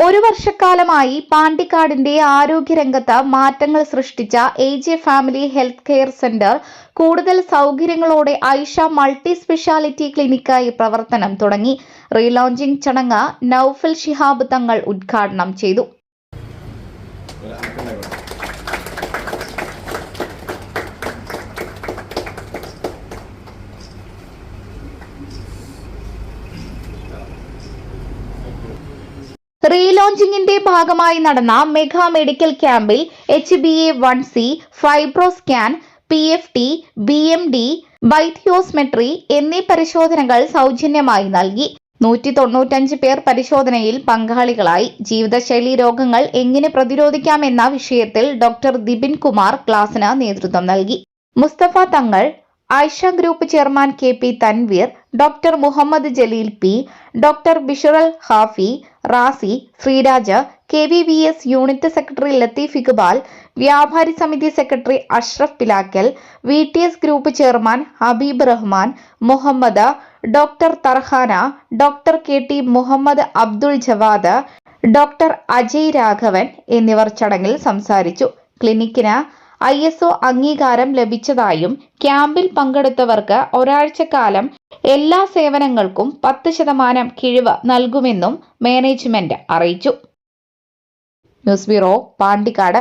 ഒരു വർഷക്കാലമായി പാണ്ടിക്കാടിന്റെ ആരോഗ്യരംഗത്ത് മാറ്റങ്ങൾ സൃഷ്ടിച്ച A J family health care centre കൂടുതൽ സൗകര്യങ്ങളോടെ ഐഷ മൾട്ടി സ്പെഷ്യാലിറ്റി ക്ലിനിക്കായി പ്രവർത്തനം തുടങ്ങി. റീലോഞ്ചിംഗ് ചടങ്ങ് നൌഫൽ ഷിഹാബ് തങ്ങൾ ഉദ്ഘാടനം ചെയ്തു. റീലോഞ്ചിംഗിന്റെ ഭാഗമായി നടന്ന മെഗാ മെഡിക്കൽ ക്യാമ്പിൽ H B A one C fibro scan P F T B M D biothesiometry എന്നീ പരിശോധനകൾ സൗജന്യമായി നൽകി. നൂറ്റി തൊണ്ണൂറ്റഞ്ച് പേർ പരിശോധനയിൽ പങ്കാളികളായി. ജീവിതശൈലി രോഗങ്ങൾ എങ്ങനെ പ്രതിരോധിക്കാമെന്ന വിഷയത്തിൽ ഡോക്ടർ ദിബിൻ കുമാർ ക്ലാസിന് നേതൃത്വം നൽകി. Mustafa Thangal Ayisha group chairman K P Tanveer doctor Muhammad Jaleel P doctor Bishral Hafi Razi Sreeraj K V V S unit secretary Latheef Iqbal Vyapari Samithi secretary Ashraf Pilakkal V T S group chairman Habeeb Rahman Muhammad doctor Tarhana doctor K T Muhammad Abdul Jawad doctor Ajay Raghavan എന്നിവർ ചടങ്ങിൽ സംസാരിച്ചു. ക്ലിനിക്കിന് I S O അംഗീകാരം ലഭിച്ചതായും ക്യാമ്പിൽ പങ്കെടുത്തവർക്ക് ഒരാഴ്ചക്കാലം എല്ലാ സേവനങ്ങൾക്കും പത്ത് ശതമാനം കിഴിവ് നൽകുമെന്നും മാനേജ്മെന്റ് അറിയിച്ചു. News bureau Pandikkad.